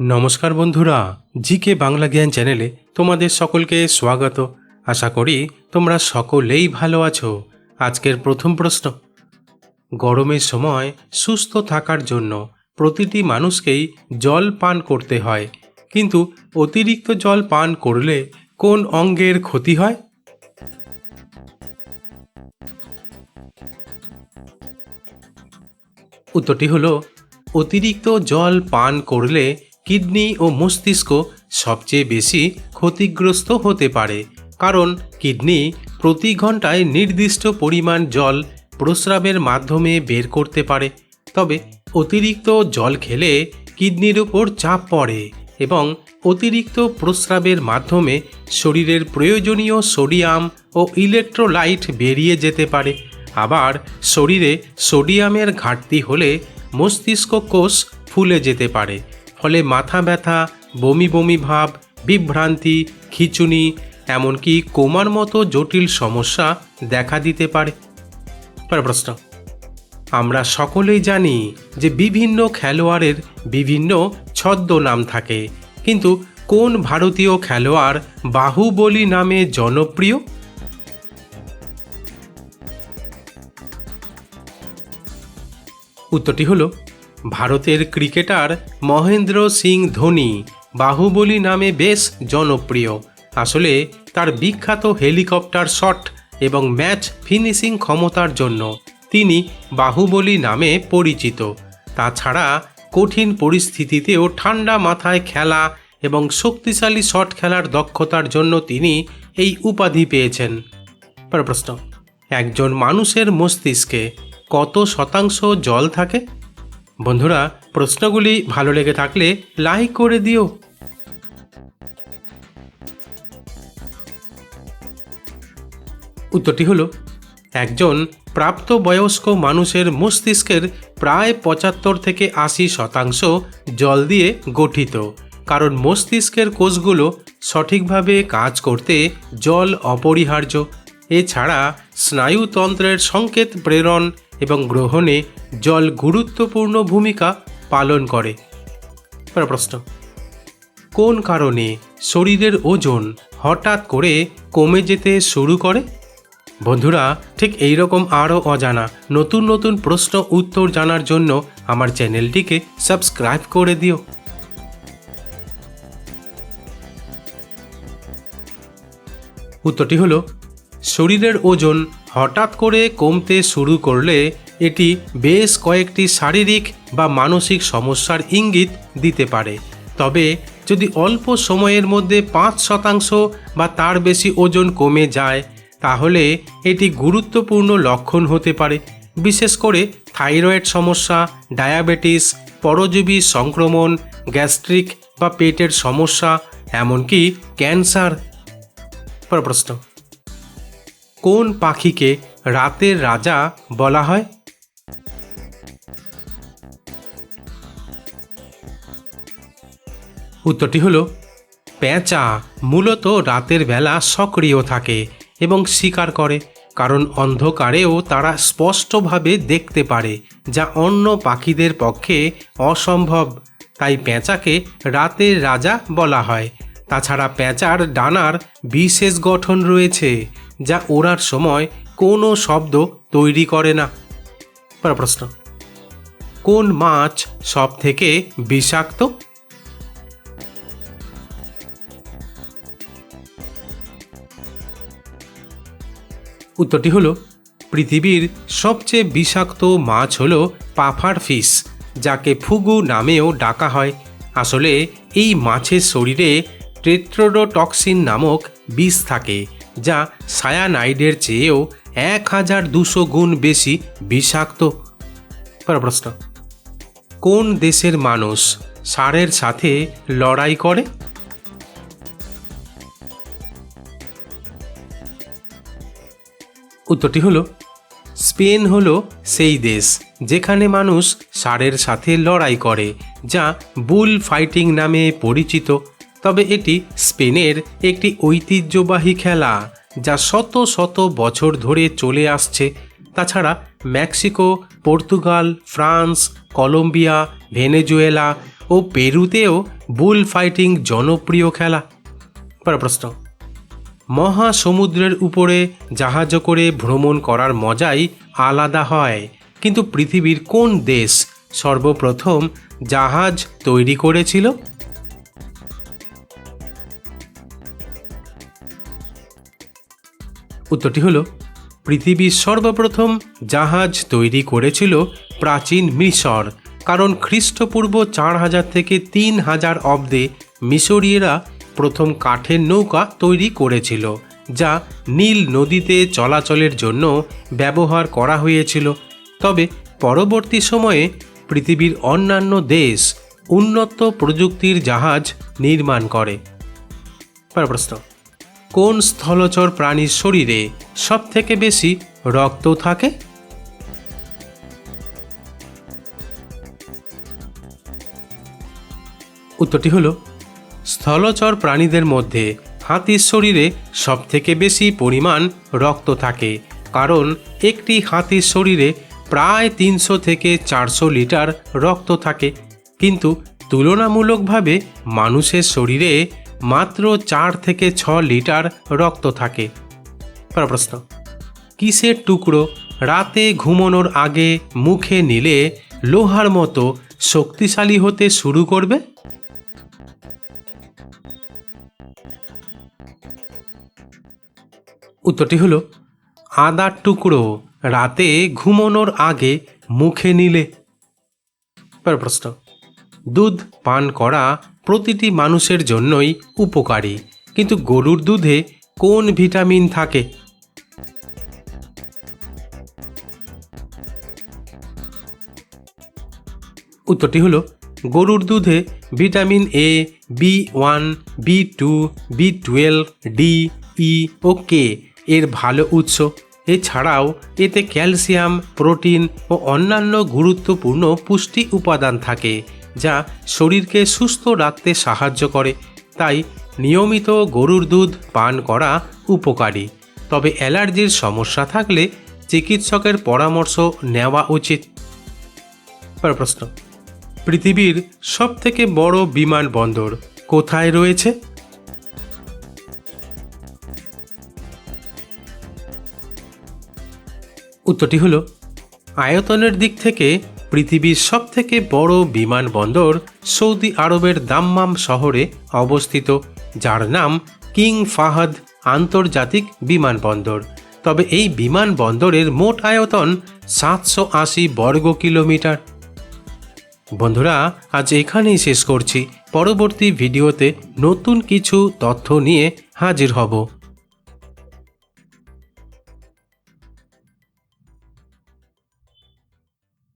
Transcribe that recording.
নমস্কার বন্ধুরা, জিকে বাংলা জ্ঞান চ্যানেলে তোমাদের সকলকে স্বাগত। আশা করি তোমরা সকলেই ভালো আছো। আজকের প্রথম প্রশ্ন, গরমের সময় সুস্থ থাকার জন্য প্রতিটি মানুষকেই জল পান করতে হয়, কিন্তু অতিরিক্ত জল পান করলে কোন অঙ্গের ক্ষতি হয়? উত্তরটি হলো, অতিরিক্ত জল পান করলে কিডনি ও মস্তিষ্ক সবচেয়ে বেশি ক্ষতিগ্রস্ত হতে পারে, কারণ কিডনি প্রতি ঘন্টায় নির্দিষ্ট পরিমাণ জল প্রস্রাবের মাধ্যমে বের করতে পারে। তবে অতিরিক্ত জল খেলে কিডনির উপর চাপ পড়ে এবং অতিরিক্ত প্রস্রাবের মাধ্যমে শরীরের প্রয়োজনীয় সোডিয়াম ও ইলেকট্রোলাইট বেরিয়ে যেতে পারে। আবার শরীরে সোডিয়ামের ঘাটতি হলে মস্তিষ্ক কোষ ফুলে যেতে পারে। ফলে মাথা ব্যথা, বমি বমি ভাব, বিভ্রান্তি, খিচুনি, এমনকি কোমার মতো জটিল সমস্যা দেখা দিতে পারে। প্রশ্ন। আমরা সকলেই জানি যে বিভিন্ন খেলোয়াড়ের বিভিন্ন ছদ্মনাম থাকে, কিন্তু কোন ভারতীয় খেলোয়াড় বাহুবলী নামে জনপ্রিয়? উত্তরটি হলো ভারতের ক্রিকেটার মহেন্দ্র সিং ধোনি বাহুবলী নামে বেশ জনপ্রিয়। আসলে তার বিখ্যাত হেলিকপ্টার শট এবং ম্যাচ ফিনিশিং ক্ষমতার জন্য তিনি বাহুবলী নামে পরিচিত। তাছাড়া কঠিন পরিস্থিতিতেও ঠান্ডা মাথায় খেলা এবং শক্তিশালী শট খেলার দক্ষতার জন্য তিনি এই উপাধি পেয়েছেন। প্রশ্ন, একজন মানুষের মস্তিষ্কে কত শতাংশ জল থাকে? বন্ধুরা, প্রশ্নগুলি ভালো লেগে থাকলে লাইক করে দিও। উত্তরটি হলো, একজন প্রাপ্তবয়স্ক মানুষের মস্তিষ্কের প্রায় পঁচাত্তর থেকে আশি শতাংশ জল দিয়ে গঠিত, কারণ মস্তিষ্কের কোষগুলো সঠিকভাবে কাজ করতে জল অপরিহার্য। এছাড়া স্নায়ুতন্ত্রের সংকেত প্রেরণ এবং গ্রহণে জল গুরুত্বপূর্ণ ভূমিকা পালন করে। প্রশ্ন। কোন কারণে শরীরের ওজন হঠাৎ করে কমে যেতে শুরু করে? বন্ধুরা, ঠিক এই রকম আরও অজানা নতুন নতুন প্রশ্ন উত্তর জানার জন্য আমার চ্যানেলটিকে সাবস্ক্রাইব করে দিও। উত্তরটি হলো, শরীরের ওজন হঠাৎ করে কমতে শুরু করলে এটি বেশ কয়েকটি শারীরিক বা মানসিক সমস্যার ইঙ্গিত দিতে পারে। তবে যদি অল্প সময়ের মধ্যে পাঁচ শতাংশ বা তার বেশি ওজন কমে যায়, তাহলে এটি গুরুত্বপূর্ণ লক্ষণ হতে পারে। বিশেষ করে থাইরয়েড সমস্যা, ডায়াবেটিস, পরজীবী সংক্রমণ, গ্যাস্ট্রিক বা পেটের সমস্যা, এমনকি ক্যান্সার। প্রশ্ন কোন পাখিকে রাতের রাজা বলা হয়? উত্তরটি হলো পেঁচা মূলত রাতের বেলা সক্রিয় থাকে এবং শিকার করে, কারণ অন্ধকারেও তারা স্পষ্টভাবে দেখতে পারে যা অন্য পাখিদের পক্ষে অসম্ভব। তাই পেঁচাকে রাতের রাজা বলা হয়। তাছাড়া প্যাঁচার ডানার বিশেষ গঠন রয়েছে, যা ওড়ার সময় কোনো শব্দ তৈরি করে না। প্রশ্ন, কোন মাছ সব থেকে বিষাক্ত? উত্তরটি হলো, পৃথিবীর সবচেয়ে বিষাক্ত মাছ হলো পাফার ফিশ, যাকে ফুগু নামেও ডাকা হয়। আসলে এই মাছের শরীরে টেট্রোডোটক্সিন নামক বিষ থাকে, যা সায়ানাইডের চেয়েও এক হাজার দুশো গুণ বেশি বিষাক্ত। প্রশ্ন। কোন দেশের মানুষ সারের সাথে লড়াই করে? উত্তরটি হলো, স্পেন হলো সেই দেশ যেখানে মানুষ ষাঁড়ের সাথে লড়াই করে, যা বুল ফাইটিং নামে পরিচিত। তবে এটি স্পেনের একটি ঐতিহ্যবাহী খেলা, যা শত শত বছর ধরে চলে আসছে। তাছাড়া Mexico, Portugal, France, Colombia, Venezuela ও পেরুতেও বুল ফাইটিং জনপ্রিয় খেলা। পরের প্রশ্ন। মহাসমুদ্রের উপরে জাহাজ করে ভ্রমণ করার মজাই আলাদা হয়। কিন্তু পৃথিবীর কোন দেশ সর্বপ্রথম জাহাজ তৈরি করেছিল? উত্তরটি হলো পৃথিবীর সর্বপ্রথম জাহাজ তৈরি করেছিল প্রাচীন মিশর, কারণ খ্রিস্টপূর্ব চার হাজার থেকে তিন হাজার অব্দে মিশরীয়রা প্রথম কাঠের নৌকা তৈরি করেছিল, যা নীল নদীতে চলাচলের জন্য ব্যবহার করা হয়েছিল। তবে পরবর্তী সময়ে পৃথিবীর অন্যান্য দেশ উন্নত প্রযুক্তির জাহাজ নির্মাণ করে। প্রশ্ন। কোন স্থলচর প্রাণীর শরীরে সবথেকে বেশি রক্ত থাকে? উত্তরটি হলো, স্থলচর প্রাণীদের মধ্যে হাতির শরীরে সবথেকে বেশি পরিমাণ রক্ত থাকে, কারণ একটি হাতির শরীরে প্রায় তিনশো থেকে চারশো লিটার রক্ত থাকে। কিন্তু তুলনামূলকভাবে মানুষের শরীরে মাত্র চার থেকে ছ লিটার রক্ত থাকে। প্রশ্ন, কিসের টুকরো রাতে ঘুমানোর আগে মুখে নিলে লোহার মতো শক্তিশালী হতে শুরু করবে? উত্তরটি হলো আদার টুকরো রাতে ঘুমানোর আগে মুখে নিলে। প্রশ্ন, দুধ পান করা প্রতিটি মানুষের জন্যই উপকারী। কিন্তু গরুর দুধে কোন ভিটামিন থাকে? উত্তরটি হলো, গরুর দুধে vitamin A B one B two B twelve D E O K এর ভালো উৎস। এছাড়াও এতে ক্যালসিয়াম, প্রোটিন ও অন্যান্য গুরুত্বপূর্ণ পুষ্টি উপাদান থাকে। যা শরীরকে সুস্থ রাখতে সাহায্য করে। তাই নিয়মিত গরুর দুধ পান করা উপকারী। তবে অ্যালার্জির সমস্যা থাকলে চিকিৎসকের পরামর্শ নেওয়া উচিত। প্রশ্ন। পৃথিবীর সবথেকে বড় বিমানবন্দর কোথায় রয়েছে? উত্তরটি হলো, আয়তনের দিক থেকে পৃথিবীর সবথেকে বড় বিমানবন্দর সৌদি আরবের দাম্মাম শহরে অবস্থিত, যার নাম কিং ফাহাদ আন্তর্জাতিক বিমানবন্দর তবে এই বিমানবন্দরের মোট আয়তন সাতশো আশি বর্গ কিলোমিটার। বন্ধুরা, আজ এখানেই শেষ করছি। পরবর্তী ভিডিওতে নতুন কিছু তথ্য নিয়ে হাজির হব।